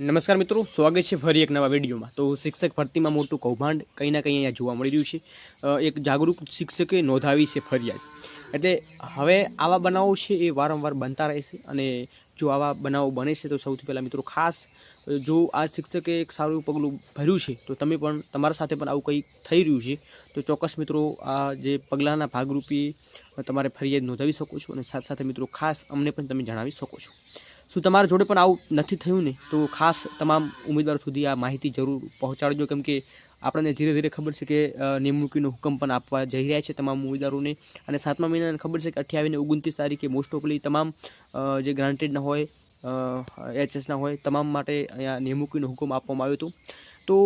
નમસ્કાર મિત્રો, સ્વાગત છે ફરી એક નવા વિડીયોમાં. તો શિક્ષક ભરતીમાં મોટું કૌભાંડ કંઈ ના કંઈ અહીંયા જોવા મળી રહ્યું છે. એક જાગૃત શિક્ષકે નોંધાવી છે ફરિયાદ. એટલે હવે આવા બનાવો છે એ વારંવાર બનતા રહેશે અને જો આવા બનાવો બને છે તો સૌથી પહેલાં મિત્રો ખાસ, જો આ શિક્ષકે એક સારું પગલું ભર્યું છે, તો તમે પણ તમારા સાથે પણ આવું કંઈ થઈ રહ્યું છે, તો ચોક્કસ મિત્રો આ જે પગલાંના ભાગરૂપે તમારે ફરિયાદ નોંધાવી શકો છો અને સાથે સાથે મિત્રો ખાસ અમને પણ તમે જણાવી શકો છો. શું તમારા જોડે પણ આવું નથી થયું ને? તો ખાસ તમામ ઉમેદવારો સુધી આ માહિતી જરૂર પહોંચાડજો. કેમ કે આપણને ધીરે ધીરે ખબર છે કે નિમણૂકીનો હુકમ પણ આપવા જઈ રહ્યા છે તમામ ઉમેદવારોને. અને સાતમા મહિનાને ખબર છે કે અઠ્યાવીસ ને ઓગણત્રીસ તારીખે મોસ્ટ ઓફલી તમામ જે ગ્રાન્ટેડના હોય એચએસના હોય, તમામ માટે અહીંયા નિમણૂકીનો હુકમ આપવામાં આવ્યો હતો. તો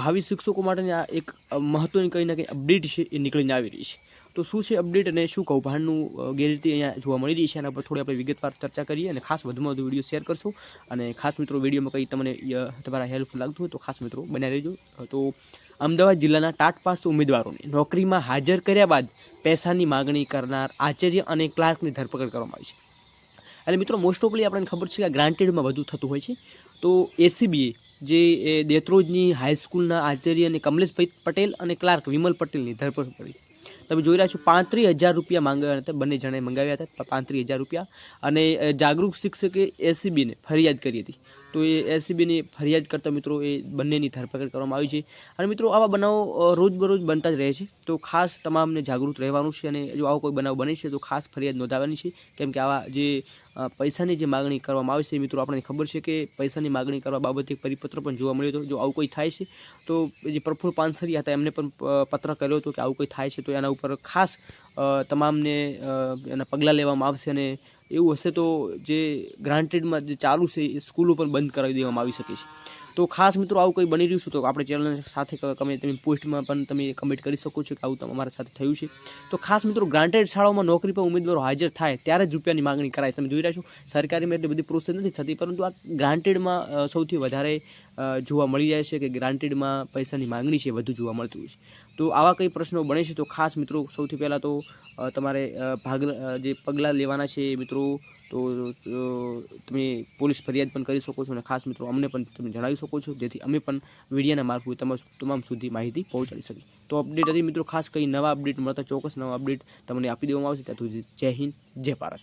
ભાવિ શિક્ષકો માટેની આ એક મહત્ત્વની કંઈ ના કંઈ અપડેટ છે એ નીકળીને આવી રહી છે. તો શું છે અપડેટ અને શું કૌભાંડનું ગેરરીતિ અહીંયા જોવા મળી રહી છે? એના પર થોડી આપણે વિગતવાર ચર્ચા કરીએ અને ખાસ વધુમાં વધુ વીડિયો શેર કરશો. અને ખાસ મિત્રો, વિડીયોમાં કંઈ તમને તમારા હેલ્પફુલ લાગતું હોય તો ખાસ મિત્રો બનાવી રહેજો તો અમદાવાદ જિલ્લાના ટાટપાસ ઉમેદવારોને નોકરીમાં હાજર કર્યા બાદ પૈસાની માગણી કરનાર આચાર્ય અને ક્લાર્કની ધરપકડ કરવામાં આવી છે. એટલે મિત્રો મોસ્ટ ઓફલી આપણને ખબર છે કે ગ્રાન્ટેડમાં વધુ થતું હોય છે. તો એસીબીએ જે દેત્રોજની હાઈસ્કૂલના આચાર્ય અને કમલેશભાઈ પટેલ અને ક્લાર્ક વિમલ પટેલની ધરપકડ કરી. તમે જોઈ રહ્યા છો પાંત્રીસ હજાર રૂપિયા માંગ્યા હતા, બંને જણાએ મંગાવ્યા હતા, પાંત્રીસ હજાર રૂપિયા. અને જાગૃત શિક્ષકે એસીબીને ફરિયાદ કરી હતી. તો એ એસીબીની ફરિયાદ કરતા મિત્રો એ બંનેની ધરપકડ કરવામાં આવી છે. અને મિત્રો આવા બનાવો રોજબરોજ બનતા જ રહે છે. તો ખાસ તમામને જાગૃત રહેવાનું છે અને જો આવો કોઈ બનાવ બને છે તો ખાસ ફરિયાદ નોંધાવવાની છે. કેમ કે આવા જે પૈસાની જે માગણી કરવામાં આવે છે મિત્રો આપણને ખબર છે કે પૈસાની માગણી કરવા બાબતે પરિપત્ર પણ જોવા મળ્યો હતો. જો આવું કોઈ થાય છે તો જે પ્રફુલ્લ પાનસરી હતા એમને પણ પત્ર કર્યો હતો કે આવું કોઈ થાય છે તો એના ઉપર ખાસ તમામને એના પગલાં લેવામાં આવશે અને એવું હશે તો જે ગ્રાન્ટેડમાં જે ચાલુ છે, એ સ્કૂલો પણ બંધ કરાવી દેવામાં આવી શકે છે. તો ખાસ મિત્રો આવું કંઈ બની રહ્યું છે તો આપણે ચેનલ સાથે તમે તમે પોસ્ટમાં પણ તમે કમેન્ટ કરી શકો છો કે આવું અમારા સાથે થયું છે. તો ખાસ મિત્રો ગ્રાન્ટેડ શાળાઓમાં નોકરી પર ઉમેદવારો હાજર થાય ત્યારે જ રૂપિયાની માગણી કરાય. તમે જોઈ રહ્યા છો સરકારીમાં એટલી બધી પ્રોસેસ નથી થતી, પરંતુ આ ગ્રાન્ટેડમાં સૌથી વધારે જોવા મળી જાય છે કે ગ્રાન્ટેડમાં પૈસાની માગણી છે, વધુ જોવા મળતી હોય છે. તો આવા કંઈ પ્રશ્નો બને છે? તો ખાસ મિત્રો, સૌથી પહેલાં તો તમારે ભાગ જે પગલાં લેવાના છે મિત્રો, તો તમે પોલીસ ફરિયાદ પણ કરી શકો છો અને ખાસ મિત્રો, અમને પણ તમે જણાવી શકો છો. જેથી અમે પણ મીડિયાના મારફતે તમામ તમામ સુધી માહિતી પહોંચાડી શકીએ. તો અપડેટ હતી મિત્રો, ખાસ કંઈ નવા અપડેટ મળતા ચોક્કસ નવા અપડેટ તમને આપી દેવામાં આવશે. ત્યાં સુધી જય હિન્દ, જય ભારત.